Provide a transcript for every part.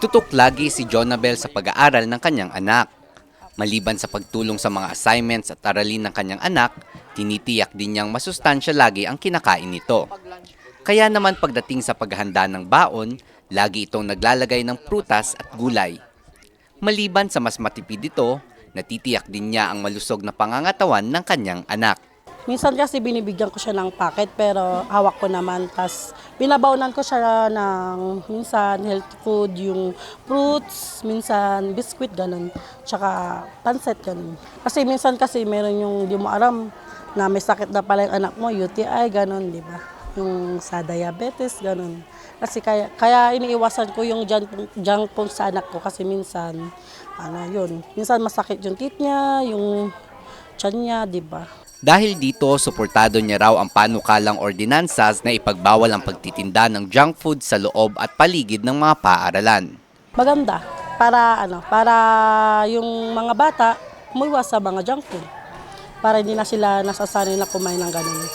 Tutok lagi si Jonabel sa pag-aaral ng kanyang anak. Maliban sa pagtulong sa mga assignments at aralin ng kanyang anak, tinitiyak din niyang masustansya lagi ang kinakain nito. Kaya naman pagdating sa paghahanda ng baon, lagi itong naglalagay ng prutas at gulay. Maliban sa mas matipid ito, natitiyak din niya ang malusog na pangangatawan ng kanyang anak. Minsan kasi binibigyan ko siya ng packet pero hawak ko naman. Tapos binabawnan ko siya ng minsan healthy food, yung fruits, minsan biscuit, ganun. Tsaka pansit, ganun. Kasi minsan kasi meron yung di mo alam na may sakit na pala yung anak mo, UTI, ganun, di ba? Yung sa diabetes, ganun. Kasi kaya, kaya iniiwasan ko yung junk, junk food sa anak ko kasi minsan, ano yun, minsan masakit yung teeth niya, yung tiyan niya, di ba? Dahil dito, suportado niya raw ang panukalang ordinansas na ipagbawal ang pagtitinda ng junk food sa loob at paligid ng mga paaralan. maganda. Para ano para yung mga bata umuiwas sa mga junk food. Para hindi na sila nasasanay na kumain ng ganun.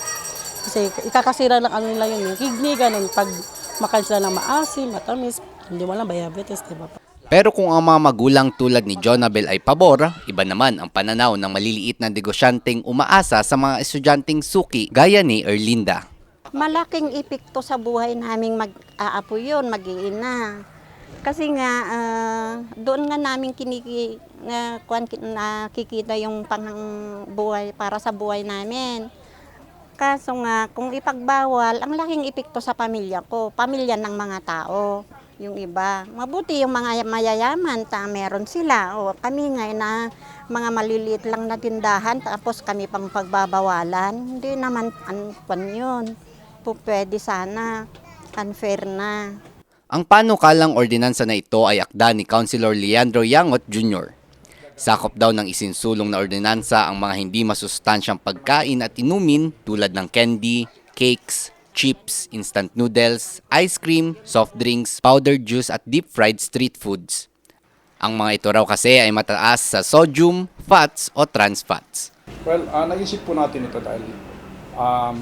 Kasi ikakasira ng ano nila yun yung kidney ganun. Pag makain sila ng maasim matamis hindi mo lang diabetes di ba Pero kung ang mga magulang tulad ni Jonabel ay pabor, iba naman ang pananaw ng maliliit na negosyanteng umaasa sa mga estudyanteng suki gaya ni Erlinda. Malaking epekto sa buhay naming mag-aapo yun, mag-iina. Kasi nga, ah, doon nga namin kiniki, na, nakikita yung pang buhay para sa buhay namin. Kaso nga, kung ipagbawal, ang laking epekto sa pamilya ko, pamilya ng mga tao, yung iba. Mabuti yung mga mayayaman, ta meron sila. O kami nga na mga maliliit lang na tindahan, tapos kami pang pagbabawalan. Hindi naman an kwan yun. Pwede sana. Unfair na. Ang panukalang ordinansa na ito ay akda ni Councilor Leandro Yangot Jr. Sakop daw ng isinsulong na ordinansa ang mga hindi masustansyang pagkain at inumin tulad ng candy, cakes, chips, instant noodles, ice cream, soft drinks, powdered juice at deep-fried street foods. Ang mga ito raw kasi ay mataas sa sodium, fats o trans fats. Well, ah, naisip po natin ito dahil um,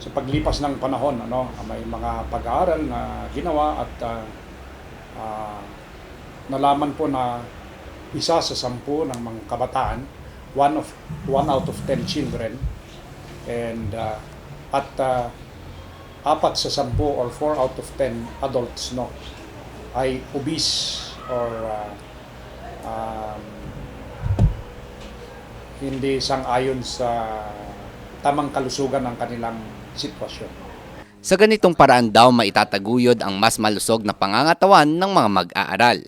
sa paglipas ng panahon, ano, ah, may mga pag-aaral na ginawa at ah, ah, nalaman po na isa sa sampu ng mga kabataan, one of one out of 10 children, and ah, at ah, apat sa sampu or four out of 10 adults no ay obese or ah, um, hindi sang-ayon sa tamang kalusugan ng kanilang sitwasyon. Sa ganitong paraan daw maitataguyod ang mas malusog na pangangatawan ng mga mag-aaral.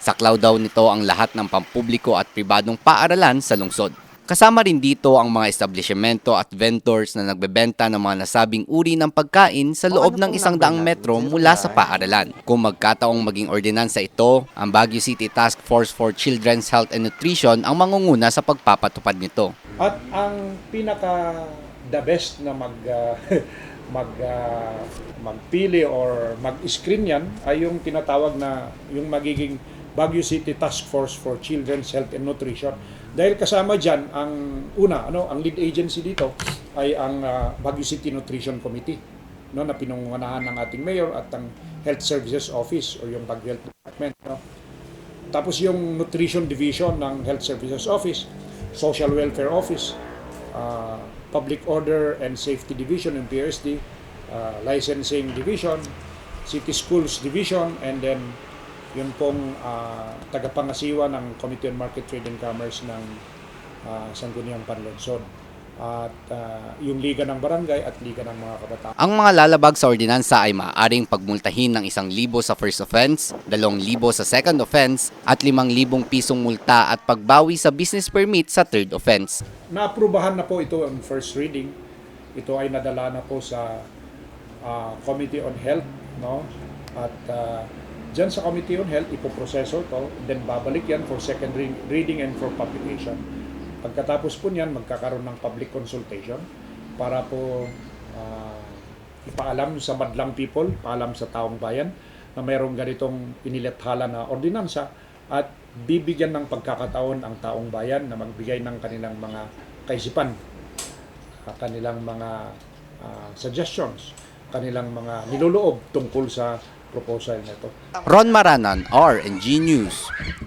Saklaw daw nito ang lahat ng pampubliko at pribadong paaralan sa lungsod. Kasama rin dito ang mga establishmento at vendors na nagbebenta ng mga nasabing uri ng pagkain sa loob ng isang daang metro mula sa paaralan. Kung magkataong maging ordinansa ito, ang Baguio City Task Force for Children's Health and Nutrition ang mangunguna sa pagpapatupad nito. At ang pinaka the best na mag ah, mag ah, magpili or mag-screen yan ay yung tinatawag na yung magiging Baguio City Task Force for Children's Health and Nutrition. Dahil kasama diyan ang una, ano, ang lead agency dito ay ang ah, Baguio City Nutrition Committee no na pinungunahan ng ating mayor at ang Health Services Office o yung Baguio Health Department no. Tapos yung Nutrition Division ng Health Services Office, Social Welfare Office, uh, Public Order and Safety Division ng PRSD, uh, Licensing Division, City Schools Division, and then yun pong uh, tagapangasiwa ng Committee on Market Trade and Commerce ng uh, Sangguniang Panlonsod. At uh, yung Liga ng Barangay at Liga ng mga Kabataan. Ang mga lalabag sa ordinansa ay maaaring pagmultahin ng isang libo sa first offense, dalawang libo sa second offense, at limang libong pisong multa at pagbawi sa business permit sa third offense. Naaprubahan na po ito on first reading. Ito ay nadala na po sa ah, Committee on Health, no? At uh, diyan sa Committee on Health ipoproseso to, then babalik yan for second re- reading and for publication. Pagkatapos po niyan, magkakaroon ng public consultation para po ah, ipaalam sa madlang people, paalam sa taong bayan na mayroong ganitong inilathala na ordinansa at bibigyan ng pagkakataon ang taong bayan na magbigay ng kanilang mga kaisipan, ah, kanilang mga ah, suggestions, kanilang mga niloloob tungkol sa proposal nito. Ron Maranan, RNG News.